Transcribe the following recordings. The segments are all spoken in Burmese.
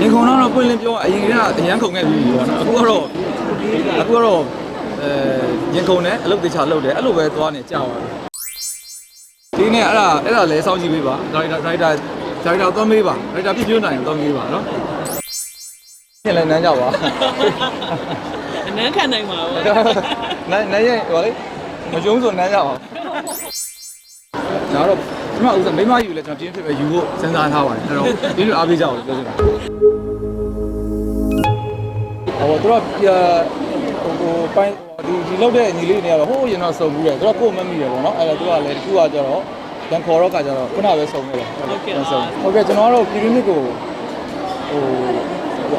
ရင်ခုန်တော့ပွင့်လင်းပြောအရင်ကအရန်ခုန်ခဲ့ပြီပေါ့နော်အခုကတော့အခုကတော့အဲရင်ခုန်တယ်အလုပ်တေချာလုပ်တယ်အဲ့လိုပဲသွားနေကြောက်ရတယ်ဒီနေ့အဲ့ဒါအဲ့ဒါလဲစောင့်ကြည့်ပေးပါဒါရိုက်တာဒါရိုက်တာဒါရိုက်တာသွားမေးပါဒါရိုက်တာပြည့်ပြည့်နိုင်သွားမေးပါနော်ပြန်လဲနမ်းကြပါအနမ်းခံနိုင်ပါဘူးနမ်းနမ်းရဲ့ဟောလေမကျုံးဆိုနမ်းကြပါကျွန်တော်တော့ ဒီမှာဥစ္စာမိမယူလဲကျွန်တော်ပြင်းဖြစ်ပဲယူဖို့စဉ်းစားထားပါတယ်အဲ့တော့ဒီလိုအားပေးကြအောင်ပြောချင်တာဟောတော့ပြဟိုဟိုပိုင်းဒီဒီလောက်တဲ့ညီလေးတွေကတော့ဟိုးရင်တော့စုံဘူးတယ်သူကကိုယ်မမိတယ်ပေါ့နော်အဲ့တော့သူကလည်းတခုကကြတော့တန်ခေါ်တော့ကကြတော့ခုနပဲစုံနေတယ်ဟုတ်ကဲ့ကျွန်တော်ကတော့ပြည်ရင်းမြစ်ကိုဟို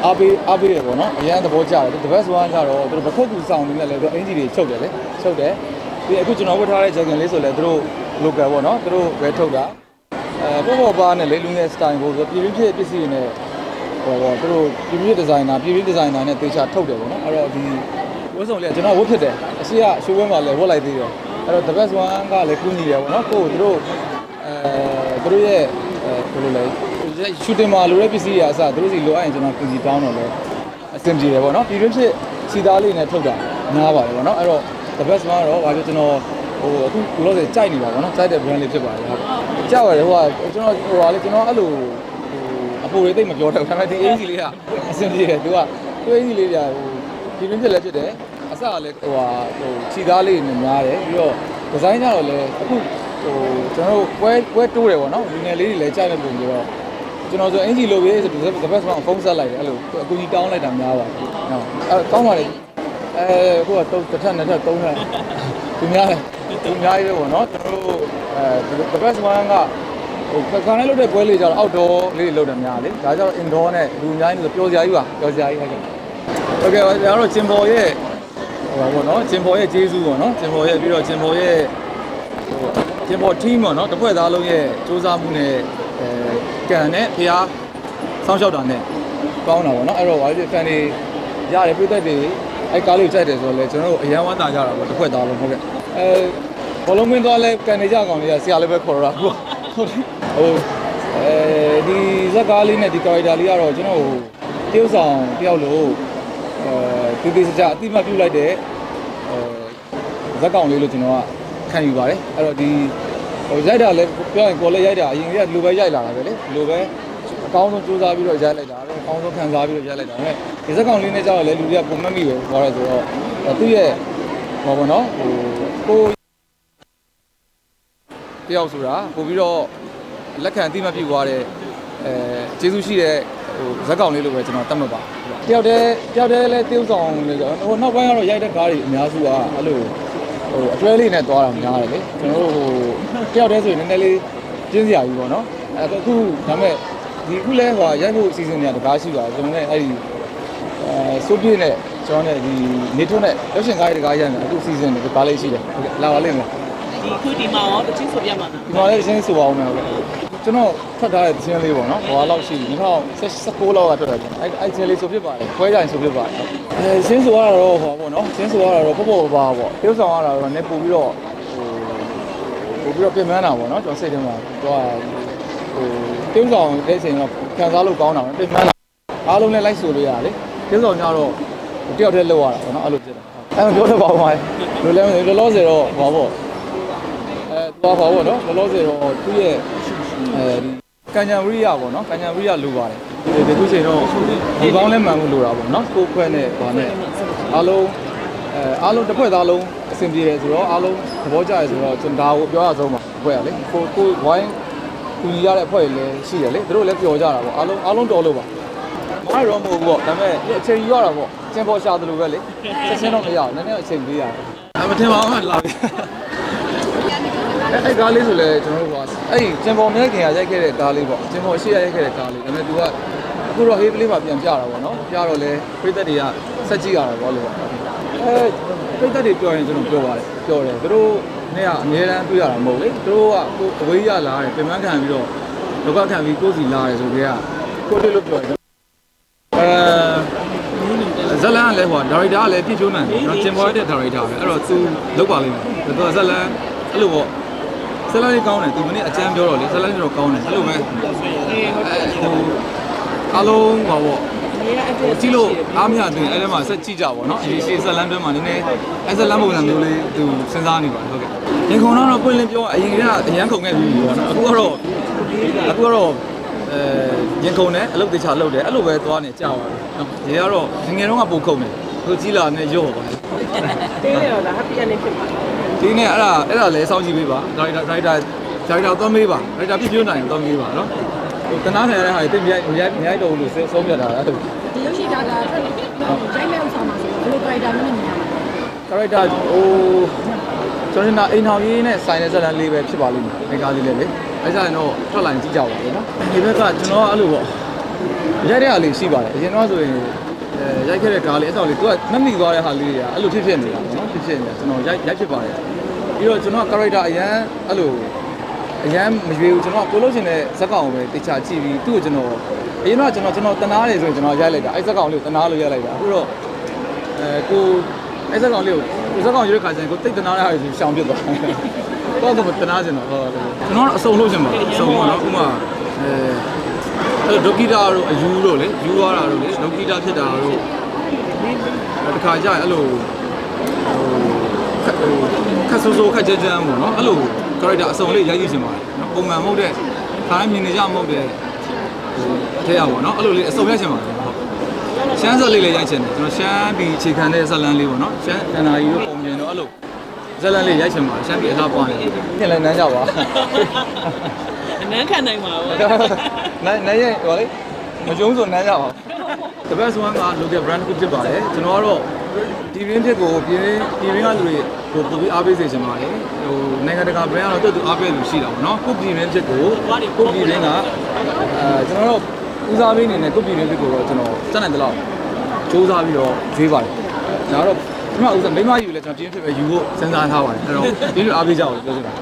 အားပေးအားပေးရပေါ့နော်အရန်သဘောကျတယ်ဒီဘက်ဆိုကကြတော့သူတို့ပခုတ်ကူဆောင်နေတယ်လေသူအင်ဂျီတွေချုပ်တယ်လေချုပ်တယ်ပြီးအခုကျွန်တော်ဝတ်ထားတဲ့ဂျက်ကင်လေးဆိုလည်းသူတို့ local ပေါ့နော်သူတို့ပဲထုတ်တာအဲပေါ်ပေါ်ပါနဲ့လေလူငယ် style ကိုဆိုပြည်ရင်းဖြစ်ပစ္စည်းတွေနဲ့ဟောပေါ့သူတို့ပြည်ရင်းဒီဇိုင်နာပြည်ရင်းဒီဇိုင်နာနဲ့တေချာထုတ်တယ်ပေါ့နော်အဲ့တော့ဒီဝတ်စုံလေးကကျွန်တော်ဝတ်ဖြစ်တယ်အရှိကရှိုးဝဲမှာလည်းဝတ်လိုက်သေးတယ်အဲ့တော့ the best one ကလည်းကူညီတယ်ပေါ့နော်ကိုယ်သူတို့အဲသူတို့ရဲ့အဲဘယ်လိုလဲ shooting မှာလိုတဲ့ပစ္စည်းတွေအစသူတို့စီလိုအပ်ရင်ကျွန်တော်ကူညီတောင်းတော့လဲအဆင်ပြေတယ်ပေါ့နော်ပြည်ရင်းဖြစ်စီသားလေးနဲ့ထုတ်တာနားပါတယ်ပေါ့နော်အဲ့တော့ the best one ကတော့ဘာပြောကျွန်တော် ဟိုအခုဘလို့လဲကြိုက်နေတာပေါ့နော်ကြိုက်တဲ့ brand လေးဖြစ်ပါတယ်ဟုတ်ကြောက်ရတယ်ဟိုကကျွန်တော်ဟိုဟာလေကျွန်တော်အဲ့လိုဟိုအပေါ်လေးတိတ်မပြောတော့ဒါပေမဲ့ဒီ AC လေးကအဆင်ပြေတယ်သူကသူ AC လေးကဟိုပြည်ရင်းဖြစ်လည်းဖြစ်တယ်အစကလည်းဟိုဟာဟိုခြိသားလေးနဲ့များတယ်ပြီးတော့ဒီဇိုင်းကြတော့လည်းအခုဟိုကျွန်တော်တို့ပွဲပွဲတိုးတယ်ပေါ့နော်လူငယ်လေးတွေလည်းကြိုက်တဲ့ပုံပြီးတော့ကျွန်တော်ဆိုအင်ဂျီလိုပဲဆိုတော့ the best one ဖုန်းဆက်လိုက်တယ်အဲ့လိုအကူကြီးတောင်းလိုက်တာများပါတယ်ဟုတ်အဲကောင်းပါလေအဲဟိုကတော့တစ်ထက်နှစ်ထက်သုံးထက်သူများတယ် သူများရေးပဲပေါ့နော်ကျွန်တော်တို့အဲ the best one ကဟိုခါနဲ့လုပ်တဲ့ပွဲလေးကြတော့ outdoor လေးလုပ်တယ်များလေဒါကြတော့ indoor နဲ့လူအများကြီးဆိုပျော်စရာကြီးပါပျော်စရာကြီးဟုတ်ကဲ့ဟုတ်ကဲ့ကျွန်တော်တို့ကျင်ပေါ်ရဲ့ဟိုပါပေါ့နော်ကျင်ပေါ်ရဲ့ဂျေဇူးပေါ့နော်ကျင်ပေါ်ရဲ့ပြီးတော့ကျင်ပေါ်ရဲ့ဟိုကျင်ပေါ် team ပေါ့နော်တစ်ဖွဲ့သားလုံးရဲ့စူးစမ်းမှုနဲ့အဲကန်နဲ့ဖျားစောင့်ရှောက်တာနဲ့ကောင်းတာပေါ့နော်အဲ့တော့ဘာဖြစ် fan တွေရတယ်ပြည့်သက်တွေအဲ့ကားလေးကိုကြိုက်တယ်ဆိုတော့လေကျွန်တော်တို့အရန်ဝမ်းသာကြတာပေါ့တစ်ဖွဲ့သားလုံးဟုတ်ကဲ့ အဲဘောလုံးမင်းသွားလဲကန်နေကြကောင်လေးကဆရာလေးပဲခေါ်တော့တာဟုတ်ဟုတ်တယ်ဟိုအဲဒီဇက်ကားလေးနဲ့ဒီ character လေးကတော့ကျွန်တော်ဟိုတရုပ်ဆောင်တယောက်လို့အဲဒီဒီစကြအတိမတ်ပြုတ်လိုက်တဲ့အဲဇက်ကောင်လေးလို့ကျွန်တော်ကခံယူပါတယ်အဲ့တော့ဒီဟိုရိုက်တာလဲပြောရင်ကိုယ်လည်းရိုက်တာအရင်ကဒီလိုပဲရိုက်လာတာပဲလေဒီလိုပဲအကောင်းဆုံးစူးစမ်းပြီးတော့ရိုက်လိုက်တာပဲအကောင်းဆုံးခံစားပြီးတော့ရိုက်လိုက်တာပဲဒီဇက်ကောင်လေးနဲ့ကြောက်လဲလူတွေကပုံမှတ်မိပဲပြောရဲဆိုတော့သူ့ရဲ့ ဟောပေါ့နော်ဟိုကိုတယောက်ဆိုတာပို့ပြီးတော့လက်ခံအတိမတ်ပြုသွားတဲ့အဲကျေးဇူးရှိတဲ့ဟိုဇက်ကောင်လေးလို့ပဲကျွန်တော်တတ်မှတ်ပါတယောက်တည်းတယောက်တည်းလဲ tiêu ဆောင်နေကြဟိုနောက်ပိုင်းကတော့ရိုက်တဲ့ကားတွေအများစုကအဲ့လိုဟိုအတွဲလေးနဲ့သွားတာများတယ်လေကျွန်တော်တို့ဟိုတယောက်တည်းဆိုရင်နည်းနည်းလေးကျင်းစရာကြီးပေါ့နော်အဲ့အခုဒါပေမဲ့ဒီခုလဲဟိုရိုက်ဖို့စီစဉ်နေတာတကားရှိပါတယ်ကျွန်တော်လည်းအဲ့ဒီအဲစိုးပြေးနဲ့ ကျွန်တော်နဲ့ဒီနေထွန်းနဲ့ရုပ်ရှင်ကားတွေတကားရိုက်နေအခုစီစဉ်နေတကားလေးရှိတယ်ဟုတ်ကဲ့လာပါလိမ့်မယ်ဒီခုဒီမှာရောတချင်းဆိုပြမှာလားဒီမှာလည်းရှင်းဆိုအောင်မယ်ဟုတ်ကဲ့ကျွန်တော်ဖတ်ထားတဲ့သင်းလေးပေါ့နော်ဟိုလောက်ရှိပြီ2016လောက်ကထွက်တယ်အဲ့အဲ့သင်းလေးဆိုဖြစ်ပါတယ်ခွဲကြရင်ဆိုဖြစ်ပါတယ်အဲရှင်းဆိုရတာတော့ဟောပေါ့နော်ရှင်းဆိုရတာတော့ပေါ့ပေါ့ပါပေါ့ပြုဆောင်ရတာတော့နည်းပို့ပြီးတော့ဟိုပို့ပြီးတော့ပြင်ပန်းတာပေါ့နော်ကျွန်တော်စိတ်ထဲမှာတော့ဟိုပြုဆောင်တဲ့အချိန်တော့ခံစားလို့ကောင်းတာပဲပြင်ပန်းတာအားလုံးလည်းလိုက်ဆိုလို့ရတယ်လေပြုဆောင်ကြတော့ တယောက်တည်းလောက်ရတာပေါ့နော်အဲ့လိုဖြစ်တာအဲ့မပြောတော့ပါဘူးမိုင်းလိုလဲလောလောဆယ်တော့ဟောပေါ့အဲသွားပါဘောနော်လောလောဆယ်တော့သူ့ရဲ့အဲဒီကံကြံဝရိယပေါ့နော်ကံကြံဝရိယလိုပါတယ်ဒီဒီခုချိန်တော့ဒီကောင်းလဲမှန်မှုလိုတာပေါ့နော်ကိုယ်ခွဲနဲ့ဗာနဲ့အားလုံးအဲအားလုံးတစ်ဖွဲ့သားလုံးအဆင်ပြေတယ်ဆိုတော့အားလုံးသဘောကျတယ်ဆိုတော့ကျွန်တော်ဒါကိုပြောရဆုံးပါအဖွဲ့ကလေကိုကိုဝိုင်းကူညီရတဲ့အဖွဲ့တွေလည်းရှိတယ်လေသူတို့လည်းပျော်ကြတာပေါ့အားလုံးအားလုံးတော်လို့ပါ မရတော့မဟုတ်ဘူးပေါ့ဒါပေမဲ့အချိန်ယူရတာပေါ့ကျင်ပေါ်ရှာတယ်လို့ပဲလေချက်ချင်းတော့မရဘူးနည်းနည်းအချိန်ပေးရတယ်အမထင်ပါဘူးလာပြီအဲ့အဲ့ကားလေးဆိုလဲကျွန်တော်တို့ကအဲ့ဒီကျင်ပေါ်မြဲခင်ကရိုက်ခဲ့တဲ့ကားလေးပေါ့ကျင်ပေါ်ရှေ့ရရိုက်ခဲ့တဲ့ကားလေးဒါပေမဲ့ तू ကအခုတော့ဟေးပလေးမှာပြန်ပြတာပေါ့နော်ပြတော့လဲပြိသက်တွေကဆက်ကြည့်ရတာပေါ့လို့ပေါ့အဲပြိသက်တွေပြောရင်ကျွန်တော်ပြောပါတယ်ပြောတယ်သူတို့နေ့ကအများတန်းတွေ့ရတာမဟုတ်လေသူတို့ကကိုအဝေးရလာတယ်ပြင်ပန်းခံပြီးတော့လောကခံပြီးကိုယ်စီလာတယ်ဆိုကြကကိုတွေ့လို့ပြောတယ် အဲဇလန်ကလည်းဟိုဒါရိုက်တာကလည်းပြည့်ချိုးနိုင်တယ်နော်ကျင်ပေါ်ရတဲ့ဒါရိုက်တာပဲအဲ့တော့ तू လောက်ပါလိမ့်မယ်သူကဇလန်အဲ့လိုပေါ့ဆက်လိုက်ကောင်းတယ်သူမနေ့အကျမ်းပြောတော့လေဆက်လိုက်တော့ကောင်းတယ်အဲ့လိုပဲအဲဟိုအားလုံးပါပေါ့နေရအပြည့်ကြည့်လို့အားမရသေးအဲ့ထဲမှာဆက်ကြည့်ကြပါတော့ဒီရှေ့ဇလန်တွဲမှာနည်းနည်းအဲ့ဇလန်ပုံစံမျိုးလေးသူစဉ်းစားနေပါတယ်ဟုတ်ကဲ့ရင်ခုန်တော့ပွင့်လင်းပြောအရင်ကအရန်ခုန်ခဲ့ပြီပေါ့နော်အခုကတော့အခုကတော့ အဲရင်ခုန်တယ်အလုပ်တေချာလုပ်တယ်အဲ့လိုပဲသွားနေကြာပါပြီနော်ဒီကတော့ငငယ်တော့ကပိုခုန်တယ်သူကြီးလာနေရော့ပါတယ်သေးတယ်တော့လား happy ending ဖြစ်ပါဒီနေ့အဲ့ဒါအဲ့ဒါလည်းစောင့်ကြည့်ပေးပါဒါရိုက်တာဒါရိုက်တာဒါရိုက်တာသွားမေးပါဒါရိုက်တာပြည့်ပြည့်နိုင်သွားမေးပါနော်ဟိုတနာနယ်ရတဲ့ဟာတွေတိတ်မြိုက်မြိုက်မြိုက်တော့လို့ဆုံးပြတာလားဒီရုပ်ရှင်ဒါကထွက်နေရိုက်မဲ့ဥစ္စာမှာဆိုဘယ်လို character မျိုးနဲ့မြင်ရလဲကာရိုက်တာဟိုကျွန်တော်ကအိမ်ထောင်ရေးနဲ့ဆိုင်တဲ့ဇာတ်လမ်းလေးပဲဖြစ်ပါလိမ့်မယ်။ဒီကားလေးလေးလေ။အဲကြရင်တော့ထွက်လာရင်ကြည့်ကြပါဦးနော်။ဒီဘက်ကကျွန်တော်အဲ့လိုပေါ့ရိုက်တဲ့ဟာလေးရှိပါတယ်။အရင်တော့ဆိုရင်အဲရိုက်ခဲ့တဲ့ကားလေးအဲ့တော့လေသူကမမိသွားတဲ့ဟာလေးတွေကအဲ့လိုဖြစ်ဖြစ်နေတာနော်ဖြစ်ဖြစ်နေတာကျွန်တော်ရိုက်ရိုက်ဖြစ်ပါတယ်။ပြီးတော့ကျွန်တော်ကာရိုက်တာအရန်အဲ့လိုအရန်မရွေးဘူးကျွန်တော်ကိုလို့ချင်တဲ့ဇက်ကောင်ပဲတေချာကြည့်ပြီးသူ့ကိုကျွန်တော်အရင်တော့ကျွန်တော်ကျွန်တော်တနာတယ်ဆိုရင်ကျွန်တော်ရိုက်လိုက်တာအဲ့ဇက်ကောင်လေးကိုတနာလို့ရိုက်လိုက်တာအခုတော့အဲကိုအဲ့စက်ကောင်လေးကို ကိုစက်ကောင်ရွေးခါကျရင်ကိုတိတ်တနာရဟာဆိုရှောင်ပြစ်သွားတော့တော့တနာကျင်တော့ဟုတ်တယ်ကျွန်တော်အစုံလို့ရှင်ပါအစုံပါနော်ဥမာအဲအဲ့ဒိုကီတာတို့အယူတို့လေယူသွားတာတို့လေဒိုကီတာဖြစ်တာတို့တခါကျရင်အဲ့လိုဟိုခက်ဆိုးဆိုးခက်ကြမ်းကြမ်းပေါ့နော်အဲ့လို character အစုံလေးရိုက်ကြည့်ရှင်ပါတယ်နော်ပုံမှန်မဟုတ်တဲ့ခါတိုင်းမြင်နေကြမဟုတ်တဲ့ဟိုထဲရပါတော့နော်အဲ့လိုလေးအစုံရိုက်ရှင်ပါတယ်ဟုတ် ရှမ်းစက်လေးလည်းရိုက်ချင်တယ်ကျွန်တော်ရှမ်းပြည်ခြေခံတဲ့ဇက်လန်လေးပေါ့နော်ရှမ်းတန်တာကြီးတို့ပုံပြင်တော့အဲ့လိုဇက်လန်လေးရိုက်ချင်ပါတယ်ရှမ်းပြည်အလားပွားနေတယ်ပြင်လည်းနမ်းကြပါအနမ်းခံနိုင်ပါဘူးနမ်းနမ်းရဲ့ဟောလေမကျုံးဆိုနမ်းကြပါတပတ်ဆိုက local brand တစ်ခုဖြစ်ပါတယ်ကျွန်တော်ကတော့ဒီရင်းဖြစ်ကိုပြည်ရင်းပြည်ရင်းကလူတွေကိုပုံပြီးအားပေးစေချင်ပါတယ်ဟိုနိုင်ငံတကာ brand ကတော့တူတူအားပေးလို့ရှိတာပေါ့နော်ကိုပြည်ရင်းဖြစ်ကိုကိုပြည်ရင်းကအဲကျွန်တော်တို့ ဦးစားပေးနေနဲ့ကိုပြည်ရင်းဖြစ်ကိုတော့ကျွန်တော်စနိုင်တယ်လို့စူးစမ်းပြီးတော့ဈေးပါတယ်။ဒါတော့ဒီမှာဥစ္စာမိမယူလဲကျွန်တော်ပြင်းဖြစ်ပဲယူဖို့စဉ်းစားထားပါတယ်။အဲ့တော့ပြင်းလို့အားပေးကြအောင်လို့ပြောချင်တာ